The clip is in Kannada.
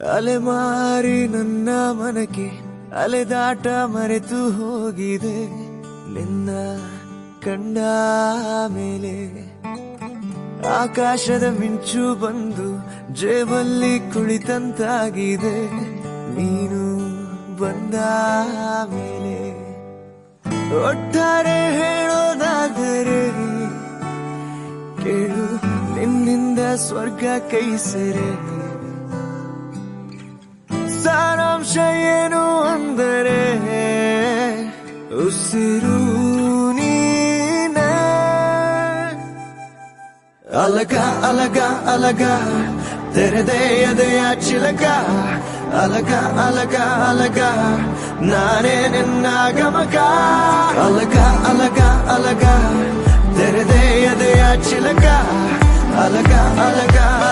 ಅಲೆಮಾರಿ ನನ್ನ ಮನಕ್ಕೆ ಅಲೆದಾಟ ಮರೆತು ಹೋಗಿದೆ. ನಿನ್ನ ಕಂಡ ಮೇಲೆ ಆಕಾಶದ ಮಿಂಚು ಬಂದು ಜೇಬಲ್ಲಿ ಕುಳಿತಂತಾಗಿದೆ. ನೀನು ಬಂದ ಮೇಲೆ ಒಟ್ಟಾರೆ ಹೇಳೋದಾದರೆ ಕೇಳು, ನಿನ್ನಿಂದ ಸ್ವರ್ಗ ಕೈ ಸೇರೆ ಸಾರಾಂಶ ಏನು ಅಂದರೆ ಉಸಿರು ನೀನೇ ಅಲಗ ಅಲಗ ಅಲಗ ತೆರೆದೆ ಎದೆಯ ಚಿಲಕ ಅಲಗ ಅಲಗ ಅಲಗ ನಾನೇ ನಿನ್ನ ಗಮಕ ಅಲಗ ಅಲಗ ಅಲಗ ತೆರೆದೆ ಎದೆಯ ಚಿಲಕ ಅಲಗ ಅಲಗ ಅಲಗ ನಾನೇ